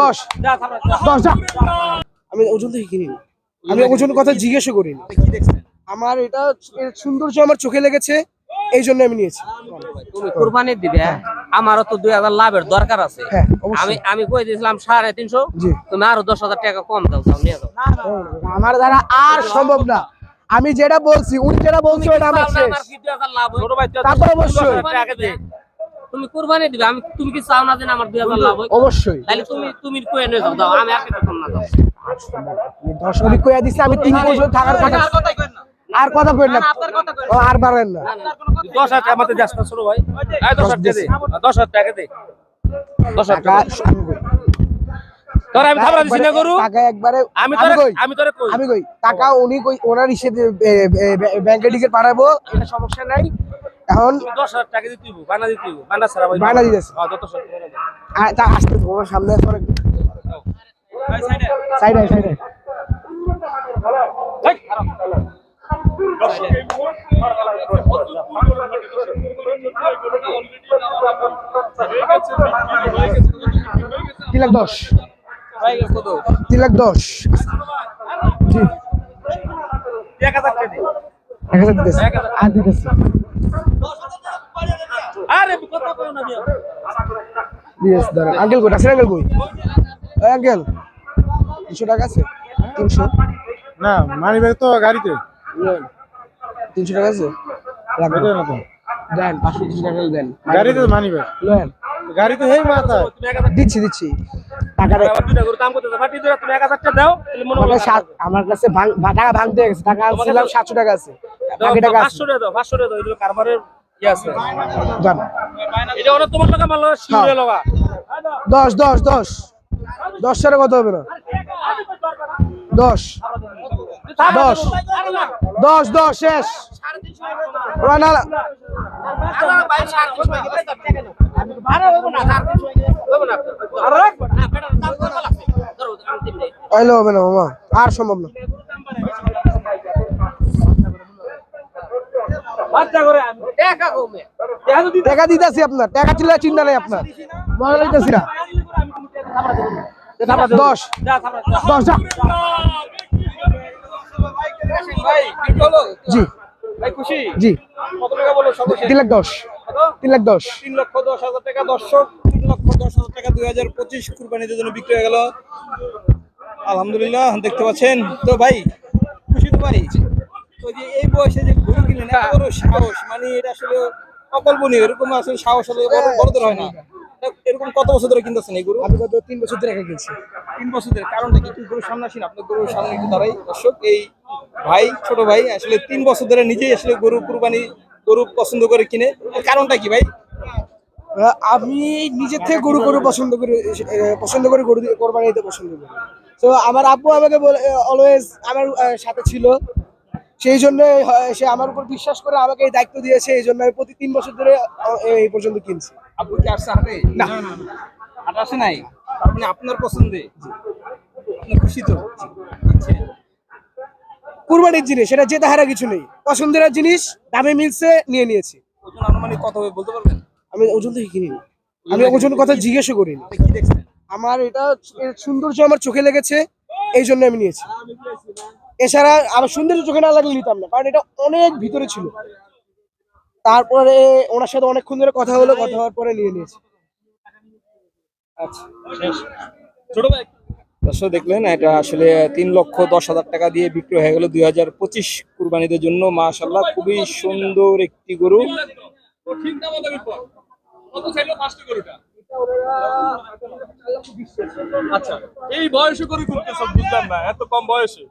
দশ। দশ। আমি ওজন থেকে কিনিনি। আমি ওজন কথা জিজ্ঞেস করিনি। আমার এটা সৌন্দর্য আমার চোখে লেগেছে এই জন্য আমি নিয়েছি। তুমি কুরবানি দিবে আমারও তো দুই হাজার লাভের দরকার আছে। হ্যাঁ আমি আমি কই দিয়েছিলাম সাড়ে তিনশো? তুমি আরও দশ হাজার টাকা কম দাও দাও নিয়ে দাও আমার দ্বারা আর সম্ভব না। আমি যেটা বলছি উনি যেটা বলছি ওটা আমার শেষ। হয়? তারপর অবশ্যই। তুমি কুরবানি দিবে আমি তুমি কি চাও না যে আমার দুই হাজার লাভ হয়? অবশ্যই। তাহলে তুমি তুমি কয়ে নিয়ে যাও দাও আমি আর কম না দাও। দশ মিনিট কইয়া দিছি আমি তিন বছর থাকার কথা আর কথা কই না। আপনার কথা কই ও, আর বাড়েন না। দশ হাজার টাকা মাত্র যাস না ছোট ভাই এই দশ হাজার টাকা দে। দশ হাজার টাকা দে। দশ হাজার টাকা তোর আমি থাপড়া দিছি না গরু। টাকা একবারে আমি তোরে কই? আমি তোরে কই? আমি কই? টাকা উনি কই? ওনার হিসেবে ব্যাংকে টিকিট পাঠাবো এটা সমস্যা নাই। এখন বায়না দিতেছে। হ্যাঁ তা আসতে তোমার সামনে সাইডে। সাইডে। তিন লাখ দশ। তিন লাখ দশ। এক হাজার দিতেছে। আর দিতেছে আরে দাঁড়ান। আঙ্কেল কই? আছেন আঙ্কেল কই? ওই আঙ্কেল তিনশো টাকা আছে? তিনশো? না মানি ব্যাগ তো গাড়িতে। তিনশো টাকা আছে? ওটাই না তো দেন পাঁচশো তিনশো টাকা দেন। গাড়িতে মানি ব্যাগ হেই মাথা দিচ্ছি দিচ্ছি। টাকা দাও আমার কাছে টাকা ভাঙতে গেছে। টাকা ছিলাম সাতশো টাকা আছে। বাকি টাকা পাঁচশো টাকা দাও পাঁচশো টাকা দাও। কারবারের ইয়ে এটা তোমার টাকা মাল লগা। কত হবে শেষ। আর সম্ভব না বাচ্চা করে টাকা দিতেছি আপনার টাকা ছিল চিন্তা নেই আপনার। মজা লইতেছি না। দশ। দশ ভাই জি জি। কত টাকা বলো সর্বশেষ তিন লাখ দশ। তিন লাখ দশ। তিন লক্ষ দশ হাজার টাকা দর্শক। তিন লক্ষ দশ হাজার টাকা দুই হাজার পঁচিশ কুরবানিদের জন্য বিক্রি হয়ে গেল। আলহামদুলিল্লাহ দেখতে পাচ্ছেন। তো ভাই খুশি তো পারি তো যে এই বয়সে যে গরু কিনলেন এত বড় সাহস মানে এটা আসলে অকল্পনীয় এরকম আসলে সাহস বড়দের হয় না। এরকম কত বছর ধরে কিনতেছেন এই গরু? আমি গত তিন বছর ধরে কিনছি। তিন বছর ধরে কারণটা কি একটু গরুর সামনে আসেন? আপনার গরুর সামনে একটু দাঁড়াই। দর্শক এই ভাই ছোট ভাই আসলে তিন বছর ধরে নিজেই আসলে গরু কুরবানি গরু পছন্দ করে কিনে। কারণটা কি ভাই? আমি নিজের থেকে গরু গরু পছন্দ করি পছন্দ করে গরু কোরবানি দিতে পছন্দ করি। তো আমার আব্বু আমাকে বলে অলওয়েজ আমার সাথে ছিল। সেই জন্য সে আমার উপর বিশ্বাস করে আমাকে এই দায়িত্ব দিয়েছে এই জন্য আমি প্রতি তিন বছর ধরে এই পর্যন্ত কিনছি। আপনি কি আসছে হাটে? না। হাট আসে নাই? তার মানে আপনার পছন্দে? খুশি তো? আচ্ছা। কুরবানির জিনিস সেটা জেতা হারা কিছু নেই। পছন্দের জিনিস দামে মিলছে নিয়ে নিয়েছি। ওজন আনুমানিক কত হবে বলতে পারবেন? আমি ওজন থেকে কিনিনি। আমি ওজন কথা জিজ্ঞেস করিনি। আমার এটা সৌন্দর্য আমার চোখে লেগেছে এই জন্য আমি নিয়েছি। এছাড়া আমার সৌন্দর্য চোখে না লাগলে নিতাম না কারণ এটা অনেক ভিতরে ছিল। তারপরে ওনার সাথে অনেকক্ষণ ধরে কথা হলো কথা হওয়ার পরে নিয়ে নিয়েছি। আচ্ছা। ছোট ভাই। দর্শক দেখলেন এটা আসলে তিন লক্ষ দশ হাজার টাকা দিয়ে বিক্রি হয়ে গেল দুই হাজার পঁচিশ কুরবানিদের জন্য। মাশাল্লাহ খুবই সুন্দর একটি গরু। আচ্ছা এই বয়সে করে বুঝলাম না এত কম বয়সে?